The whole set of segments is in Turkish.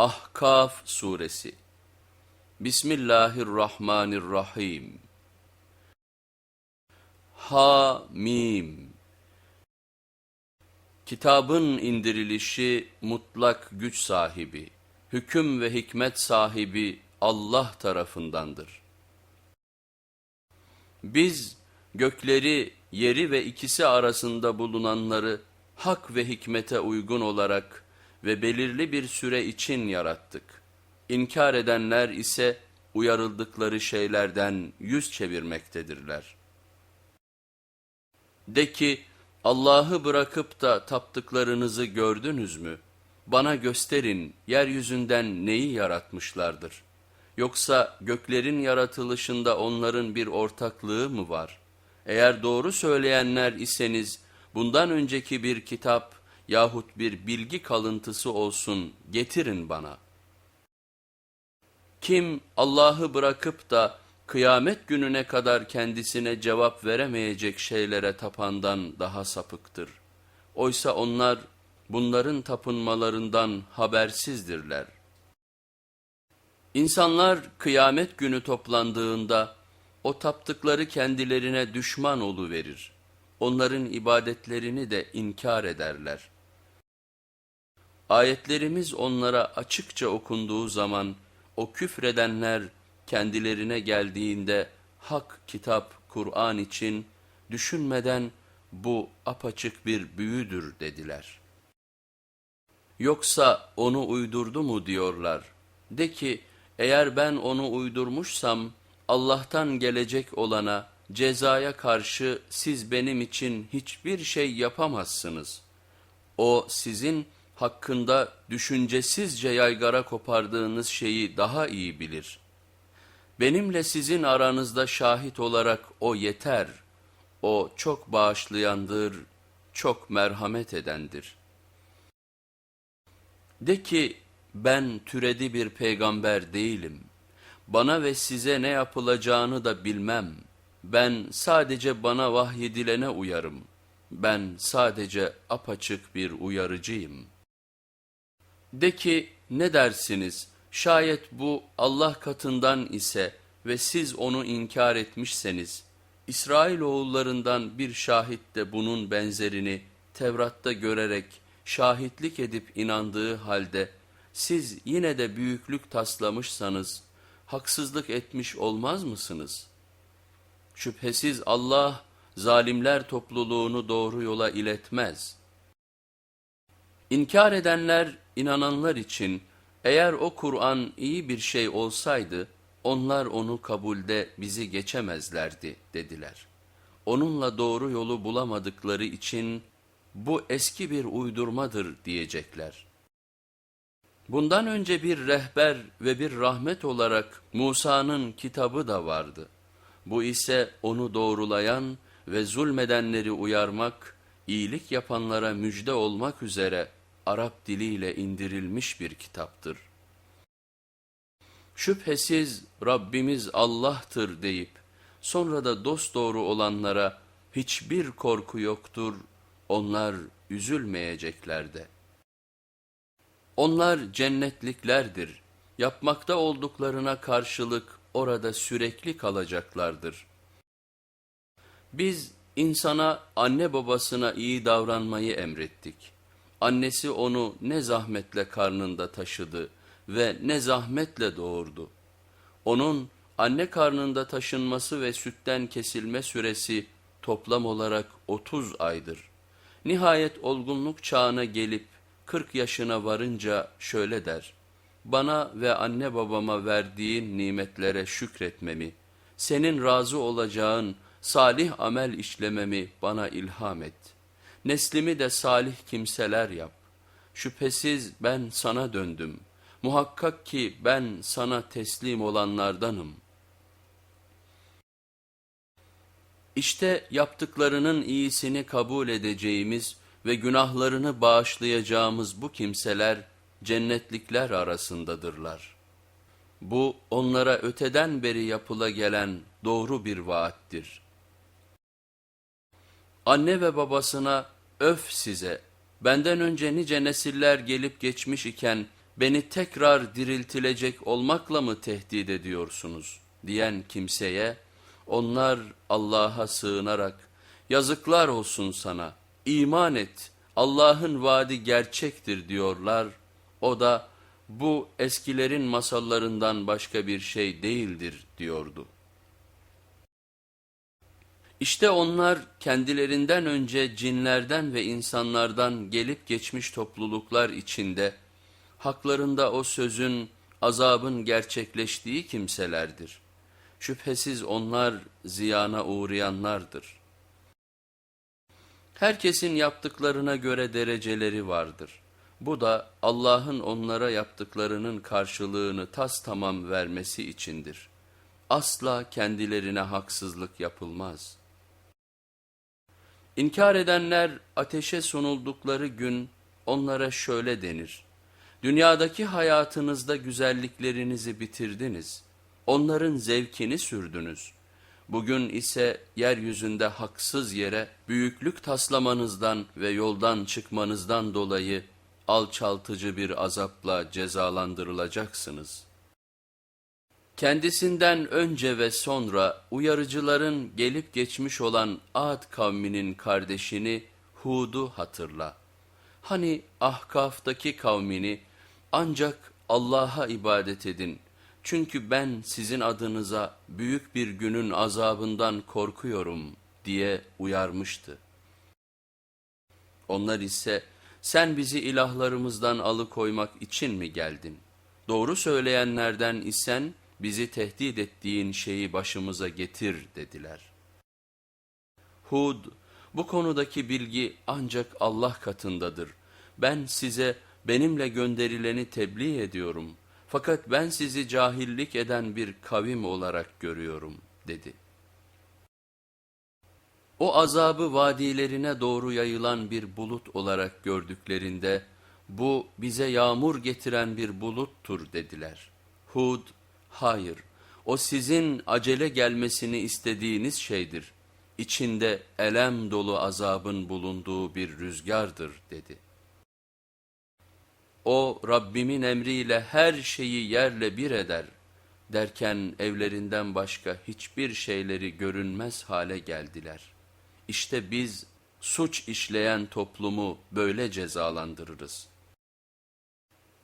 Ahkaf Suresi. Bismillahirrahmanirrahim. Ha Mim Kitabın indirilişi mutlak güç sahibi, hüküm ve hikmet sahibi Allah tarafındandır. Biz gökleri, yeri ve ikisi arasında bulunanları hak ve hikmete uygun olarak ve belirli bir süre için yarattık. İnkar edenler ise uyarıldıkları şeylerden yüz çevirmektedirler. De ki Allah'ı bırakıp da taptıklarınızı gördünüz mü? Bana gösterin yeryüzünden neyi yaratmışlardır? Yoksa göklerin yaratılışında onların bir ortaklığı mı var? Eğer doğru söyleyenler iseniz bundan önceki bir kitap yahut bir bilgi kalıntısı olsun getirin bana. Kim Allah'ı bırakıp da kıyamet gününe kadar kendisine cevap veremeyecek şeylere tapandan daha sapıktır. Oysa onlar bunların tapınmalarından habersizdirler. İnsanlar kıyamet günü toplandığında o taptıkları kendilerine düşman oluverir. Onların ibadetlerini de inkar ederler. Ayetlerimiz onlara açıkça okunduğu zaman o küfredenler kendilerine geldiğinde hak kitap Kur'an için düşünmeden bu apaçık bir büyüdür dediler. Yoksa onu uydurdu mu diyorlar. De ki eğer ben onu uydurmuşsam Allah'tan gelecek olana cezaya karşı siz benim için hiçbir şey yapamazsınız. O sizin hakkında düşüncesizce yaygara kopardığınız şeyi daha iyi bilir. Benimle sizin aranızda şahit olarak o yeter. O çok bağışlayandır, çok merhamet edendir. De ki ben türedi bir peygamber değilim. Bana ve size ne yapılacağını da bilmem. Ben sadece bana vahyedilene uyarım. Ben sadece apaçık bir uyarıcıyım. De ki ne dersiniz şayet bu Allah katından ise ve siz onu inkar etmişseniz, İsrailoğullarından bir şahit de bunun benzerini Tevrat'ta görerek şahitlik edip inandığı halde siz yine de büyüklük taslamışsanız haksızlık etmiş olmaz mısınız? Şüphesiz Allah zalimler topluluğunu doğru yola iletmez. İnkar edenler inananlar için eğer o Kur'an iyi bir şey olsaydı onlar onu kabulde bizi geçemezlerdi dediler. Onunla doğru yolu bulamadıkları için bu eski bir uydurmadır diyecekler. Bundan önce bir rehber ve bir rahmet olarak Musa'nın kitabı da vardı. Bu ise onu doğrulayan ve zulmedenleri uyarmak, iyilik yapanlara müjde olmak üzere Arap diliyle indirilmiş bir kitaptır. Şüphesiz Rabbimiz Allah'tır deyip sonra da dosdoğru olanlara hiçbir korku yoktur, onlar üzülmeyecekler de. Onlar cennetliklerdir, yapmakta olduklarına karşılık orada sürekli kalacaklardır. Biz insana anne babasına iyi davranmayı emrettik. Annesi onu ne zahmetle karnında taşıdı ve ne zahmetle doğurdu. Onun anne karnında taşınması ve sütten kesilme süresi toplam olarak 30 aydır. Nihayet olgunluk çağına gelip 40 yaşına varınca şöyle der. Bana ve anne babama verdiğin nimetlere şükretmemi, senin razı olacağın salih amel işlememi bana ilham et. Neslimi de salih kimseler yap. Şüphesiz ben sana döndüm. Muhakkak ki ben sana teslim olanlardanım. İşte yaptıklarının iyisini kabul edeceğimiz ve günahlarını bağışlayacağımız bu kimseler cennetlikler arasındadırlar. Bu onlara öteden beri yapıla gelen doğru bir vaattir. Anne ve babasına öf size, benden önce nice nesiller gelip geçmiş iken beni tekrar diriltilecek olmakla mı tehdit ediyorsunuz diyen kimseye onlar Allah'a sığınarak yazıklar olsun sana iman et Allah'ın vaadi gerçektir diyorlar. O da bu eskilerin masallarından başka bir şey değildir diyordu. İşte onlar kendilerinden önce cinlerden ve insanlardan gelip geçmiş topluluklar içinde haklarında o sözün, azabın gerçekleştiği kimselerdir. Şüphesiz onlar ziyana uğrayanlardır. Herkesin yaptıklarına göre dereceleri vardır. Bu da Allah'ın onlara yaptıklarının karşılığını tas tamam vermesi içindir. Asla kendilerine haksızlık yapılmaz. İnkar edenler ateşe sunuldukları gün onlara şöyle denir. Dünyadaki hayatınızda güzelliklerinizi bitirdiniz. Onların zevkini sürdünüz. Bugün ise yeryüzünde haksız yere büyüklük taslamanızdan ve yoldan çıkmanızdan dolayı alçaltıcı bir azapla cezalandırılacaksınız. Kendisinden önce ve sonra uyarıcıların gelip geçmiş olan Ad kavminin kardeşini Hud'u hatırla. Hani Ahkaf'taki kavmini ancak Allah'a ibadet edin. Çünkü ben sizin adınıza büyük bir günün azabından korkuyorum diye uyarmıştı. Onlar ise sen bizi ilahlarımızdan alıkoymak için mi geldin? Doğru söyleyenlerden isen bizi tehdit ettiğin şeyi başımıza getir dediler. Hud, bu konudaki bilgi ancak Allah katındadır. Ben size benimle gönderileni tebliğ ediyorum. Fakat ben sizi cahillik eden bir kavim olarak görüyorum dedi. O azabı vadilerine doğru yayılan bir bulut olarak gördüklerinde bu bize yağmur getiren bir buluttur dediler. Hud, hayır o sizin acele gelmesini istediğiniz şeydir. İçinde elem dolu azabın bulunduğu bir rüzgardır dedi. O Rabbimin emriyle her şeyi yerle bir eder derken evlerinden başka hiçbir şeyleri görünmez hale geldiler. İşte biz suç işleyen toplumu böyle cezalandırırız.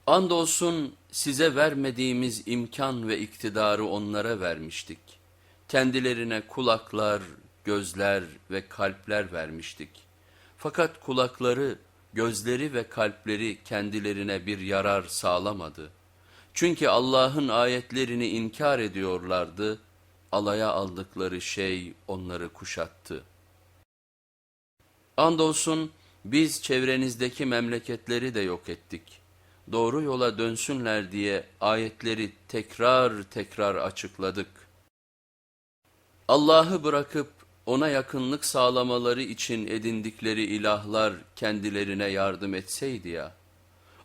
Andolsun size vermediğimiz imkan ve iktidarı onlara vermiştik. Kendilerine kulaklar, gözler ve kalpler vermiştik. Fakat kulakları, gözleri ve kalpleri kendilerine bir yarar sağlamadı. Çünkü Allah'ın ayetlerini inkar ediyorlardı, alaya aldıkları şey onları kuşattı. Andolsun biz çevrenizdeki memleketleri de yok ettik. Doğru yola dönsünler diye ayetleri tekrar tekrar açıkladık. Allah'ı bırakıp ona yakınlık sağlamaları için edindikleri ilahlar kendilerine yardım etseydi ya,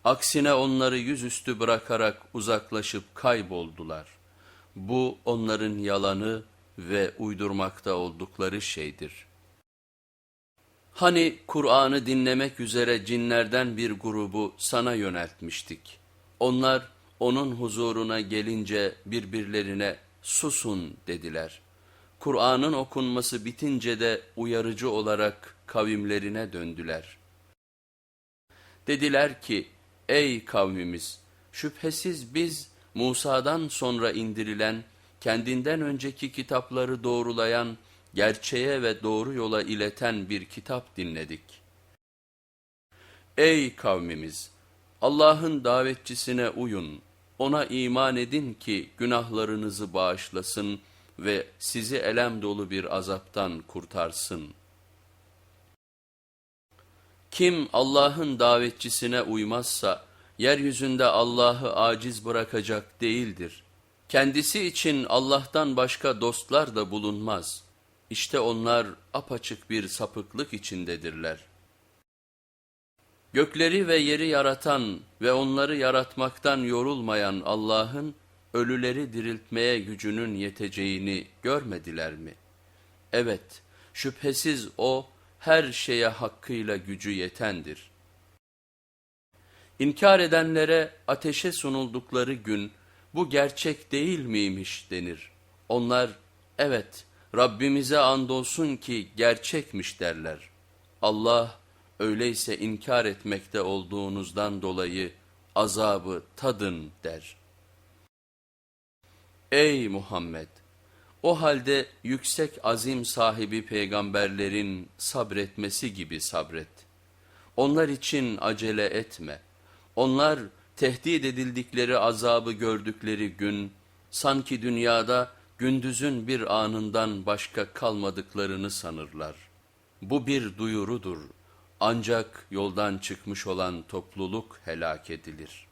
aksine onları yüzüstü bırakarak uzaklaşıp kayboldular. Bu onların yalanı ve uydurmakta oldukları şeydir. Hani Kur'an'ı dinlemek üzere cinlerden bir grubu sana yöneltmiştik. Onlar onun huzuruna gelince birbirlerine susun dediler.'' Kur'an'ın okunması bitince de uyarıcı olarak kavimlerine döndüler. Dediler ki, ey kavmimiz, şüphesiz biz Musa'dan sonra indirilen, kendinden önceki kitapları doğrulayan, gerçeğe ve doğru yola ileten bir kitap dinledik. Ey kavmimiz! Allah'ın davetçisine uyun, ona iman edin ki günahlarınızı bağışlasın, ve sizi elem dolu bir azaptan kurtarsın. Kim Allah'ın davetçisine uymazsa, yeryüzünde Allah'ı aciz bırakacak değildir. Kendisi için Allah'tan başka dostlar da bulunmaz. İşte onlar apaçık bir sapıklık içindedirler. Gökleri ve yeri yaratan ve onları yaratmaktan yorulmayan Allah'ın, ölüleri diriltmeye gücünün yeteceğini görmediler mi? Evet, şüphesiz O her şeye hakkıyla gücü yetendir. İnkar edenlere ateşe sunuldukları gün bu gerçek değil miymiş denir. Onlar evet Rabbimize andolsun ki gerçekmiş derler. Allah öyleyse inkar etmekte olduğunuzdan dolayı azabı tadın der. Ey Muhammed! O halde yüksek azim sahibi peygamberlerin sabretmesi gibi sabret. Onlar için acele etme. Onlar tehdit edildikleri azabı gördükleri gün, sanki dünyada gündüzün bir anından başka kalmadıklarını sanırlar. Bu bir duyurudur. Ancak yoldan çıkmış olan topluluk helak edilir.''